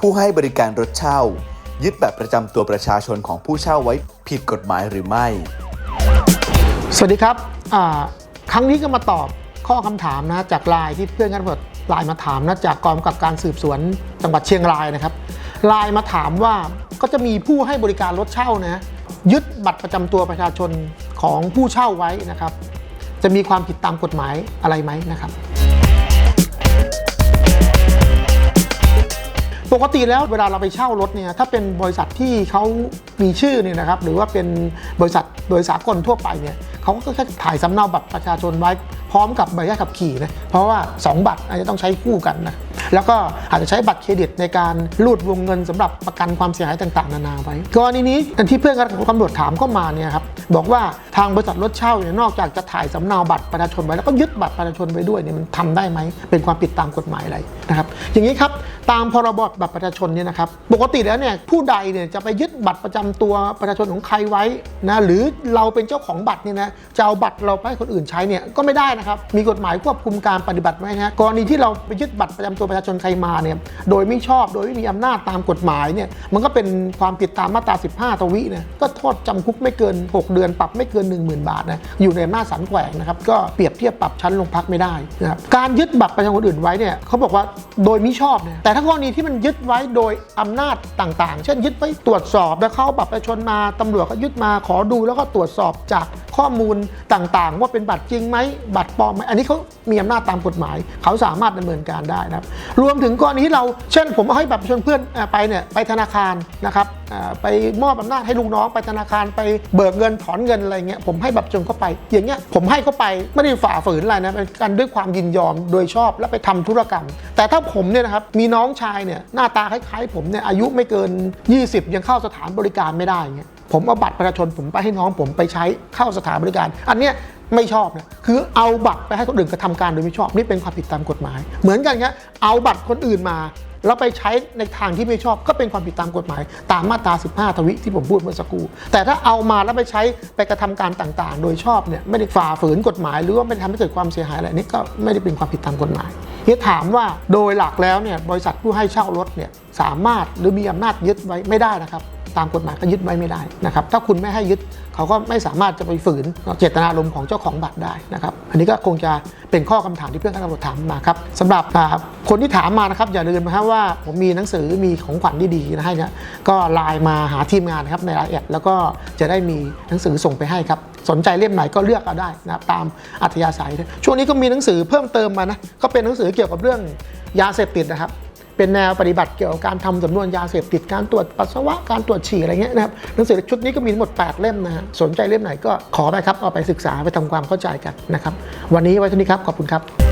ผู้ให้บริการรถเช่า ยึดบัตรประจำตัวประชาชนของผู้เช่าไว้ผิดกฎหมายหรือไม่ สวัสดีครับ ครั้งนี้ก็มาตอบข้อคำถามนะจากไลน์ที่เพื่อนกันตำรวจไลน์มาถามนะจากกองกำกับการสืบสวนจังหวัดเชียงรายนะครับไลน์มาถามว่าก็จะมีผู้ให้บริการรถเช่านะยึดบัตรประจำตัวประชาชนของผู้เช่าไว้นะครับ จะมีความผิดตามกฎหมายอะไรไหมนะครับ ปกติแล้วเวลาเราไปเช่ารถเนี่ยถ้าเป็นบริษัทที่เขามีชื่อเนี่ยนะครับหรือว่าเป็นบริษัทโดยสากลทั่วไปเนี่ยเขาก็แค่ถ่ายสำเนาบัตรประชาชนไว้พร้อมกับใบอนุญาตขับขี่นะเพราะว่า 2 บัตรอาจจะต้องใช้คู่กันนะแล้วก็อาจจะใช้บัตรเครดิตในการรูดวงเงินสำหรับประกันความเสียหายต่างๆ นานาไว้กรณีนี้ที่เพื่อนกันตำรวจถามเข้ามาเนี่ยครับบอกว่าทางบริษัทรถเช่าเนี่ยนอกจากจะถ่ายสำเนาบัตรประชาชนไว้แล้วก็ยึดบัตรประชาชนไว้ด้วยเนี่ยมันทำได้ไหมเป็นความผิดตามกฎหมายอะไรนะครับอย่างนี้ครับตามพรบบัตรประชาชนเนี่ยนะครับปกติแล้วเนี่ยผู้ใดเนี่ยจะไปยึดบัตรประจำตัวประชาชนของใครไว้นะหรือเราเป็นเจ้าของบัตรเนี่ยนะจะเอาบัตรเราไปให้คนอื่นใช้เนี่ยก็ไม่ได้นะครับ มีกฎหมายควบคุมการปฏิบัติไว้นะฮะกรณีที่เราไปยึดบัตรประจำตัวประชาชนใครมาเนี่ย โดยไม่ชอบ โดยไม่มีอำนาจตามกฎหมายเนี่ย มันก็เป็นความผิดตามมาตรา 15ทวิเนี่ย ก็โทษจำคุกไม่เกิน 6 เดือน ปรับไม่เกิน 10,000 บาทนะ อยู่ในอำนาจศาลแขวงนะครับ ก็เปรียบเทียบปรับชั้นลงพักไม่ได้นะครับ การยึดบัตรประชาชนคนอื่นไว้เนี่ยเขาบอกว่าโดยไมิชอบเนี่ยแต่ถ้ากรณีที่มันยึดไว้โดยอำนาจต่างๆ เช่นยึดไว้ตรวจสอบแล้วเข้าบัตรประชาชนมาตำรวจก็ยึดมาขอดูแล้วก็ตรวจสอบจากข้อมูลต่างๆ ว่าเป็นบัตรจริงไหมบัตรปลอมไหมอันนี้เขามีอำนาจตามกฎหมาย เขาสามารถดำเนินการได้นะครับ รวมถึงกรณีที่เราเช่น ผมให้บัตรประชาชนเพื่อนไปเนี่ยไปธนาคารนะครับไปมอบอำนาจให้ลูกน้องไปธนาคารไปเบิกเงินถอนเงินอะไรเงี้ยผมให้บัตรประชาชนเข้าไป อย่างเงี้ยผมให้เข้าไปไม่ได้ฝ่าฝืนอะไรนะเป็นการด้วยความยินยอมโดยชอบแล้วไปทำธุรกรรม แต่ถ้าผมเนี่ยนะครับมีน้องชายเนี่ยหน้าตาคล้ายๆผมเนี่ยอายุไม่เกิน 20 ยังเข้าสถานบริการไม่ได้เงี้ยผมเอาบัตรประชาชนผมไปให้น้องผมไปใช้เข้าสถานบริการ อันเนี้ย ไม่ชอบนะคือเอาบัตรไปให้คนอื่นกระทำการโดยไม่ชอบนี่เป็นความผิดตามกฎหมาย เหมือนกันครับเอาบัตรคนอื่นมาแล้วไปใช้ในทางที่ไม่ชอบก็เป็นความผิดตามกฎหมาย ตามมาตรา 15 ทวิที่ผมพูดเมื่อสักครู่แต่ถ้าเอามาแล้วไปใช้ไปกระทำการต่างๆ โดยชอบเนี่ยไม่ได้ฝ่าฝืนกฎหมาย หรือว่าไม่ได้ทำให้เกิดความเสียหายอะไรนี่ก็ไม่ได้เป็นความผิดตามกฎหมายเนี่ยถามว่าโดยหลักแล้วเนี่ยบริษัทผู้ให้เช่ารถเนี่ยสามารถหรือมีอำนาจยึดไว้ไม่ได้นะครับ ตามกฎหมายก็ยึดไว้ไม่ได้นะครับถ้าคุณไม่ให้ยึดเขาก็ไม่สามารถจะไปฝืนเจตนารมณ์ของเจ้าของบัตรได้นะครับอันนี้ก็คงจะเป็นข้อคำถามที่เพื่อนข้าตำรวจถามมาครับสำหรับคนที่ถามมานะครับอย่าลืมนะครับว่าผมมีหนังสือมีของขวัญดีๆนะให้นะก็ไลน์มาหาทีมงานนะครับในไลน์แอดแล้วก็จะได้มีหนังสือส่งไปให้ครับสนใจเล่มไหนก็เลือกเอาได้นะครับตามอัธยาศัย ช่วงนี้ก็มีหนังสือเพิ่มเติมมานะก็เป็นหนังสือเกี่ยวกับเรื่องยาเสพติดนะครับ เป็นแนวปฏิบัติเกี่ยวกับการทำสำนวนยาเสพติดการตรวจปัสสาวะการตรวจฉี่อะไรเงี้ยนะครับหนังสือชุดนี้ก็มีทั้งหมด 8 เล่มนะฮะสนใจเล่มไหนก็ขอไปครับเอาไปศึกษาไปทำความเข้าใจกันนะครับวันนี้ไว้เท่านี้ครับขอบคุณครับ